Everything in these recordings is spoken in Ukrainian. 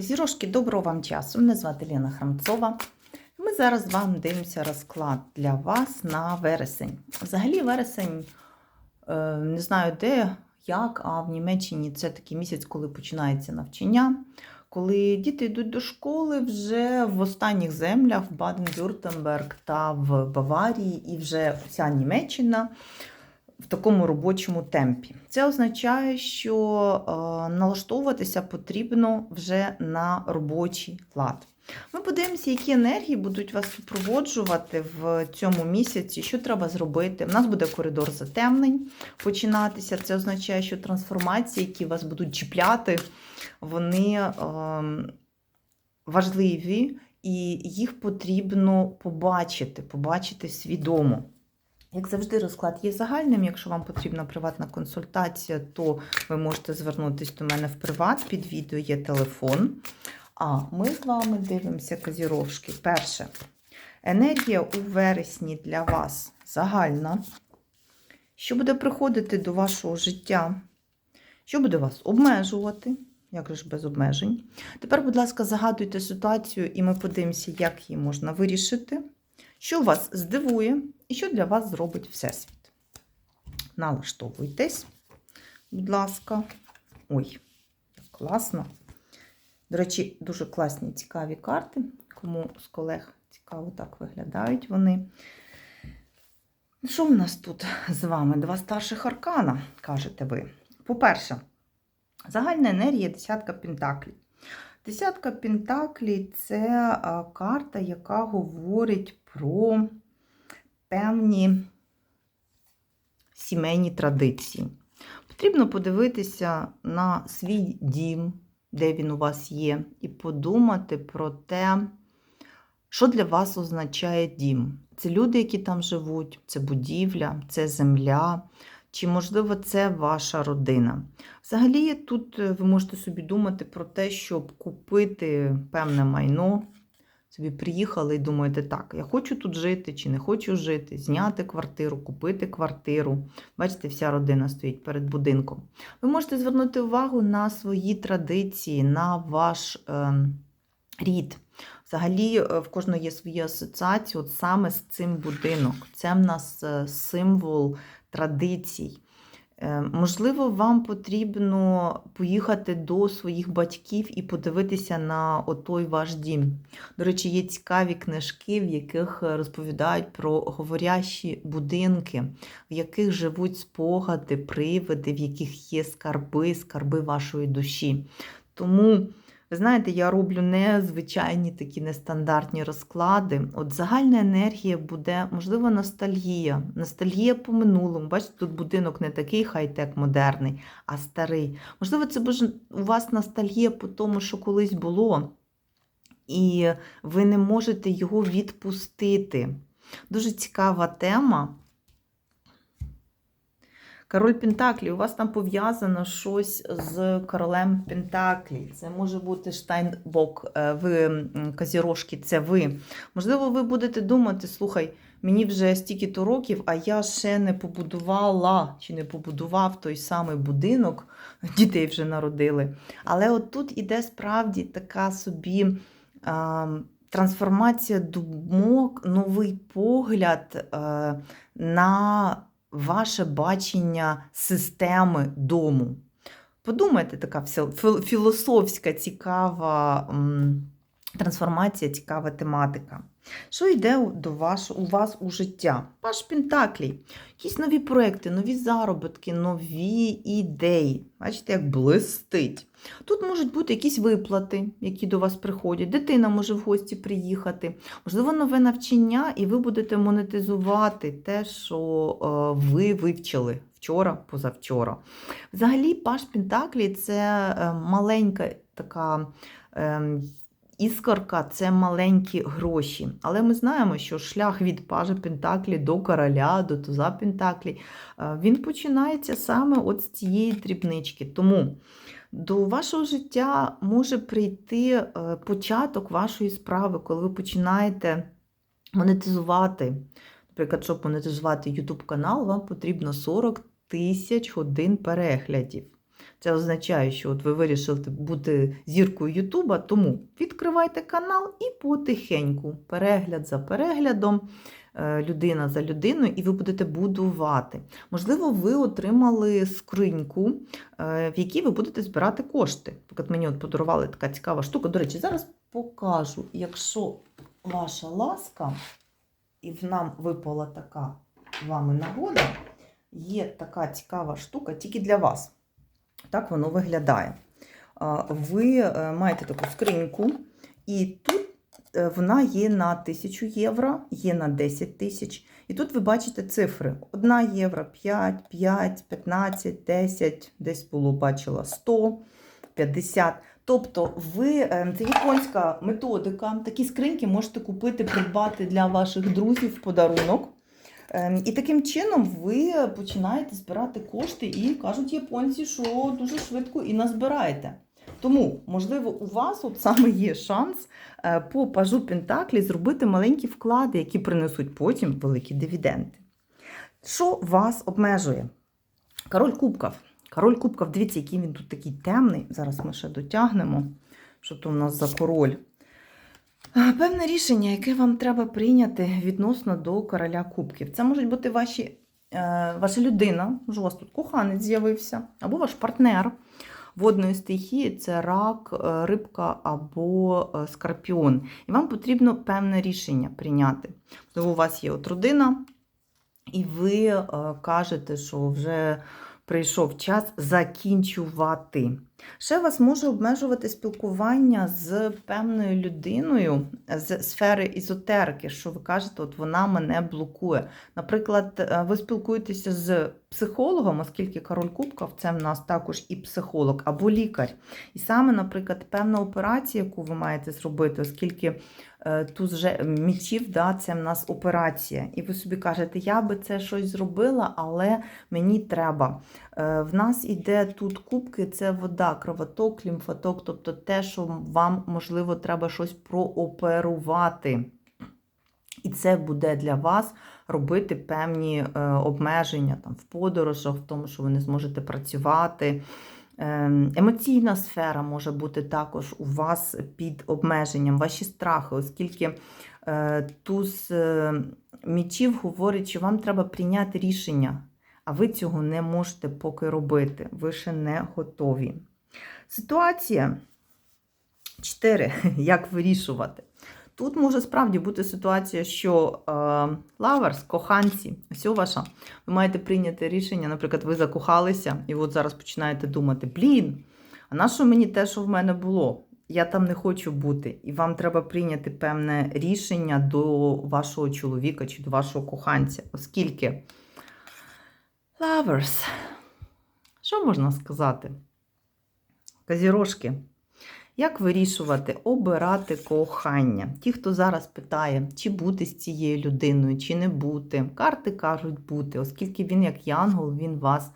Зірошки, доброго вам часу. Мене звати Лена Храмцова. Ми зараз вам дивимося розклад для вас на вересень. Взагалі, вересень, е, не знаю де, як, а в Німеччині це такий місяць, коли починається навчання. Коли діти йдуть до школи вже в останніх землях в Баден-Вюртемберг та в Баварії, і вже вся Німеччина в такому робочому темпі. Це означає, що е, налаштовуватися потрібно вже на робочий лад. Ми подивимося, які енергії будуть вас супроводжувати в цьому місяці, що треба зробити. У нас буде коридор затемнень починатися. Це означає, що трансформації, які вас будуть чіпляти, вони е, важливі, і їх потрібно побачити, побачити свідомо. Як завжди, розклад є загальним. Якщо вам потрібна приватна консультація, то ви можете звернутися до мене в приват. Під відео є телефон. А ми з вами дивимося козіровшки. Перше. Енергія у вересні для вас загальна. Що буде приходити до вашого життя? Що буде вас обмежувати? Як же ж без обмежень? Тепер, будь ласка, загадуйте ситуацію, і ми подивимося, як її можна вирішити. Що вас здивує і що для вас зробить Всесвіт? Налаштовуйтесь, будь ласка. Ой, як класно. До речі, дуже класні, цікаві карти. Кому з колег цікаво так виглядають вони. Що в нас тут з вами? Два старших аркана, кажете ви. По-перше, загальна енергія десятка пентаклів. Десятка Пентаклі це карта, яка говорить про певні сімейні традиції. Потрібно подивитися на свій дім, де він у вас є, і подумати про те, що для вас означає дім. Це люди, які там живуть, це будівля, це земля. Чи, можливо, це ваша родина? Взагалі, тут ви можете собі думати про те, щоб купити певне майно. Собі приїхали і думаєте, так, я хочу тут жити чи не хочу жити, зняти квартиру, купити квартиру. Бачите, вся родина стоїть перед будинком. Ви можете звернути увагу на свої традиції, на ваш е, рід. Взагалі, в кожного є свої асоціації, от саме з цим будинок. Це в нас символ традицій. Можливо, вам потрібно поїхати до своїх батьків і подивитися на отой ваш дім. До речі, є цікаві книжки, в яких розповідають про говорящі будинки, в яких живуть спогади, привиди, в яких є скарби, скарби вашої душі. Тому. Ви знаєте, я роблю незвичайні такі нестандартні розклади. От загальна енергія буде, можливо, ностальгія. Ностальгія по минулому. Бачите, тут будинок не такий хай-тек модерний, а старий. Можливо, це у вас ностальгія по тому, що колись було, і ви не можете його відпустити. Дуже цікава тема. Король Пентаклі, у вас там пов'язано щось з королем Пентаклі. Це може бути Штайнбок, е, ви Казірошки, це ви. Можливо, ви будете думати, слухай, мені вже стільки-то років, а я ще не побудувала чи не побудував той самий будинок, дітей вже народили. Але от тут іде справді така собі. А, Трансформація думок, новий погляд е, на ваше бачення системи дому. Подумайте, така філософська, цікава трансформація, цікава тематика. Що йде до ваш, у вас у життя? Ваш Пентаклій. Якісь нові проекти, нові заробітки, нові ідеї. Бачите, як блистить. Тут можуть бути якісь виплати, які до вас приходять. Дитина може в гості приїхати. Можливо, нове навчання, і ви будете монетизувати те, що е, ви вивчили вчора, позавчора. Взагалі, Паш Пентаклі це е, маленька така. Іскорка це маленькі гроші. Але ми знаємо, що шлях від пажа Пентаклі до короля, до туза Пентаклі, е, він починається саме от з цієї дрібнички. Тому до вашого життя може прийти е, початок вашої справи, коли ви починаєте монетизувати. Наприклад, щоб монетизувати YouTube канал, вам потрібно 40 тисяч годин переглядів. Це означає, що от ви вирішили бути зіркою Ютуба, тому відкривайте канал і потихеньку, перегляд за переглядом, е, людина за людиною, і ви будете будувати. Можливо, ви отримали скриньку, е, в якій ви будете збирати кошти. Наприклад, мені от подарували така цікава штука. До речі, зараз покажу, якщо ваша ласка, і в нам випала така вами нагода, є така цікава штука тільки для вас. Так воно виглядає. Ви е, маєте таку скриньку, і тут е, вона є на 1000 євро, є на 10 тисяч. І тут ви бачите цифри: 1 євро, 5, 5, 15, 10, десь було бачила 100, 50. Тобто, ви е, це японська методика. Такі скриньки можете купити, придбати для ваших друзів в подарунок. Ем, І таким чином ви починаєте збирати кошти, і кажуть японці, що дуже швидко і назбираєте. Тому, можливо, у вас от саме є шанс е, по пажу Пентаклі зробити маленькі вклади, які принесуть потім великі дивіденди. Що вас обмежує? Король Кубків. Король Кубків, дивіться, який він тут такий темний. Зараз ми ще дотягнемо, що то у нас за король. Певне рішення, яке вам треба прийняти відносно до короля кубків. Це можуть бути ваші, е, ваша людина, у вас тут коханець з'явився, або ваш партнер водної стихії це рак, е, рибка або е, скорпіон. І вам потрібно певне рішення прийняти. Можливо, у вас є от родина, і ви кажете, що вже прийшов час закінчувати. Ще вас може обмежувати спілкування з певною людиною з сфери ізотерики, що ви кажете, от вона мене блокує. Наприклад, е, ви спілкуєтеся з психологом, оскільки король Кубков це в нас також і психолог або лікар. І саме, наприклад, певна операція, яку ви маєте зробити, оскільки е, вже мічів, да, це в нас операція. І ви собі кажете, я би це щось зробила, але мені треба. Е, В нас іде тут кубки, це вода, кровоток, лімфоток, тобто те, що вам, можливо, треба щось прооперувати. І це буде для вас робити певні е, обмеження там, в подорожах, в тому, що ви не зможете працювати. Ем, Емоційна сфера може бути також у вас під обмеженням, ваші страхи, оскільки е, туз е, мічів говорить, що вам треба прийняти рішення, а ви цього не можете поки робити. Ви ще не готові. Ситуація 4. Як вирішувати? Тут може справді бути ситуація, що е, лаверс, коханці, ось ваша, ви маєте прийняти рішення, наприклад, ви закохалися, і от зараз починаєте думати: блін, а на що мені те, що в мене було? Я там не хочу бути, і вам треба прийняти певне рішення до вашого чоловіка чи до вашого коханця, оскільки лаверс, що можна сказати? Казірожки. Як вирішувати, обирати кохання? Ті, хто зараз питає, чи бути з цією людиною, чи не бути. Карти кажуть бути, оскільки він, як янгол, він вас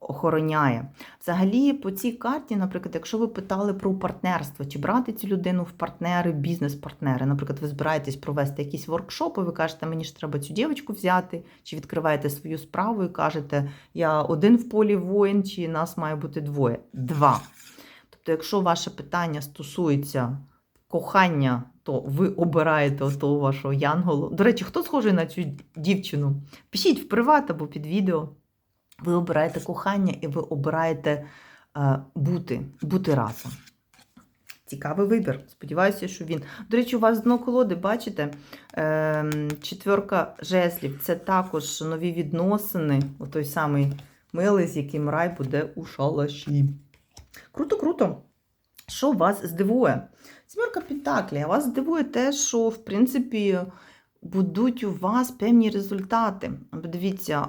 охороняє. Взагалі, по цій карті, наприклад, якщо ви питали про партнерство, чи брати цю людину в партнери, бізнес-партнери, наприклад, ви збираєтесь провести якісь воркшопи, ви кажете, мені ж треба цю дівчинку взяти, чи відкриваєте свою справу і кажете, я один в полі воїн, чи нас має бути двоє. Два. Тобто, якщо ваше питання стосується кохання, то ви обираєте того вашого янголу. До речі, хто схожий на цю дівчину? Пишіть в приват або під відео. Ви обираєте кохання і ви обираєте е, бути, бути разом. Цікавий вибір. Сподіваюся, що він. До речі, у вас дно колоди, бачите? Е, четверка жезлів це також нові відносини. О той самий милий, з яким рай буде у шалаші. Круто, круто. Що вас здивує? Сімерка Пентаклі. а Вас здивує те, що, в принципі, будуть у вас певні результати. Подивіться,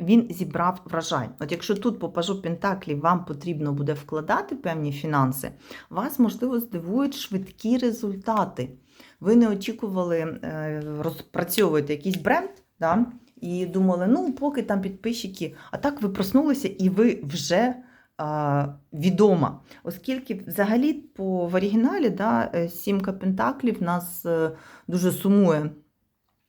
він зібрав врожай. От якщо тут по пажу Пентаклі вам потрібно буде вкладати певні фінанси, вас, можливо, здивують швидкі результати. Ви не очікували е, розпрацьовувати якийсь бренд, да? І думали, ну, поки там підписчики, а так ви проснулися і ви вже а, відома. Оскільки взагалі по в оригіналі да, е, сімка Пентаклів нас е, дуже сумує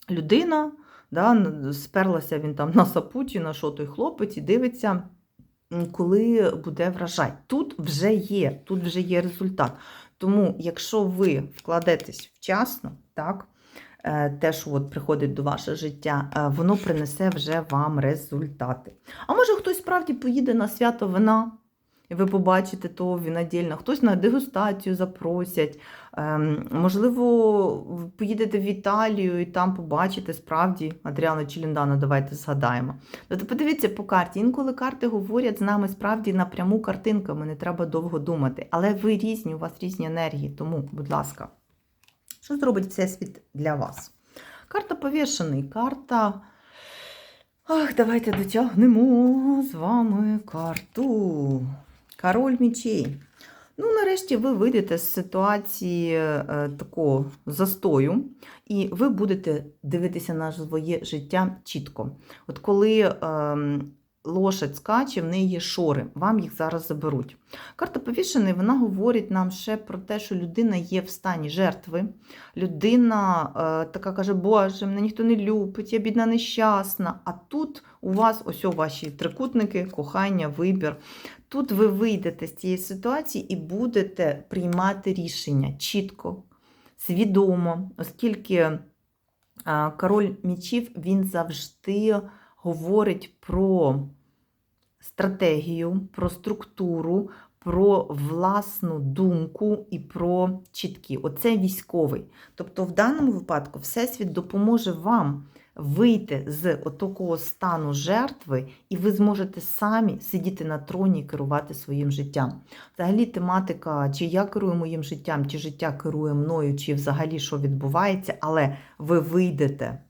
людина, да, сперлася він там на сапуті, на що той хлопець і дивиться. коли буде врожай. Тут вже є, тут вже є результат. Тому, якщо ви вкладетесь вчасно, так, те, що от приходить до ваше життя, е, воно принесе вже вам результати. А може хтось справді поїде на свято вина, і ви побачите то винодільно, хтось на дегустацію запросять. Ем, можливо, поїдете в Італію і там побачите справді Адріана Челіндана, давайте згадаємо. Тобто подивіться по карті. Інколи карти говорять з нами справді напряму картинками, не треба довго думати. Але ви різні, у вас різні енергії, тому, будь ласка, що зробить Всесвіт для вас? Карта повішений, карта. Ах, давайте дотягнемо з вами карту. Король мечей. Ну, нарешті ви вийдете з ситуації е, такого застою, і ви будете дивитися на своє життя чітко. От коли е, лошадь скаче, в неї є шори, вам їх зараз заберуть. Карта повішений, вона говорить нам ще про те, що людина є в стані жертви. Людина е, така каже, Боже, мене ніхто не любить, я бідна нещасна. А тут у вас ось ваші трикутники, кохання, вибір. Тут ви вийдете з цієї ситуації і будете приймати рішення чітко, свідомо, оскільки а, король мічів він завжди говорить про стратегію, про структуру, про власну думку і про чіткі. Оце військовий. Тобто, в даному випадку Всесвіт допоможе вам вийти з отакого стану жертви, і ви зможете самі сидіти на троні і керувати своїм життям. Взагалі, тематика, чи я керую моїм життям, чи життя керує мною, чи взагалі що відбувається, але ви вийдете.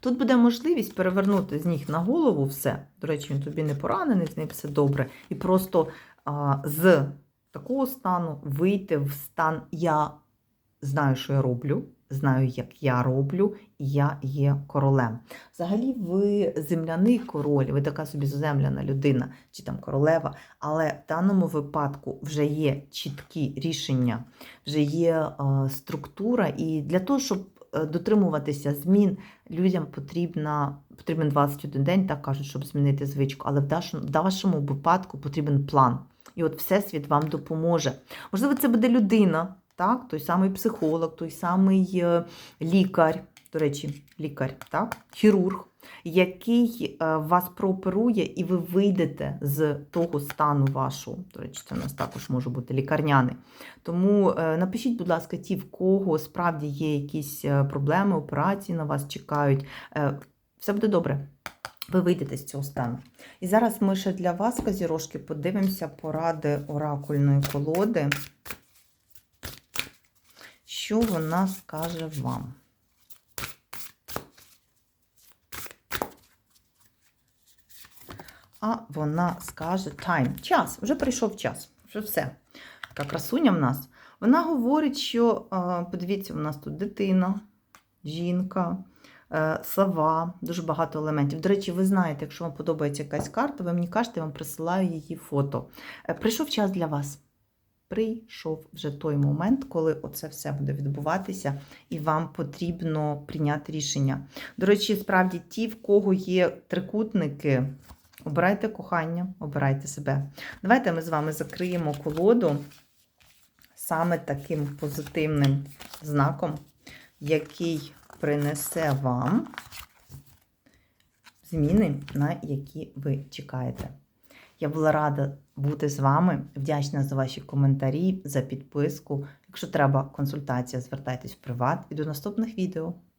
Тут буде можливість перевернути з ніг на голову все. До речі, він тобі не поранений, з ним все добре. І просто а, з такого стану вийти в стан Я знаю, що я роблю, знаю, як я роблю, і я є королем. Взагалі, ви земляний король, ви така собі заземляна людина чи там королева, але в даному випадку вже є чіткі рішення, вже є е, структура, і для того, щоб дотримуватися змін, людям потрібна, потрібен 21 день, так кажуть, щоб змінити звичку, але в вашому випадку потрібен план. І от Всесвіт вам допоможе. Можливо, це буде людина, так? той самий психолог, той самий е, лікар, до речі, лікар, так? хірург, який е, вас прооперує, і ви вийдете з того стану вашого. До речі, це у нас також може бути лікарняний. Тому е, напишіть, будь ласка, ті, в кого справді є якісь е, проблеми, операції на вас чекають. Все буде добре. Ви вийдете з цього стану. І зараз ми ще для вас, казірошки, подивимося поради оракульної колоди. Що вона скаже вам? А вона скаже time. Час. Вже прийшов час. Вже все. Така красуня в нас. Вона говорить, що, подивіться, у нас тут дитина, жінка, е, сова, дуже багато елементів. До речі, ви знаєте, якщо вам подобається якась карта, ви мені кажете, я вам присилаю її фото. Е, Прийшов час для вас. Прийшов вже той момент, коли оце все буде відбуватися, і вам потрібно прийняти рішення. До речі, справді, ті, в кого є трикутники, обирайте кохання, обирайте себе. Давайте ми з вами закриємо колоду саме таким позитивним знаком, який принесе вам зміни, на які ви чекаєте. Я була рада бути з вами. Вдячна за ваші коментарі, за підписку. Якщо треба консультація, звертайтесь в приват і до наступних відео.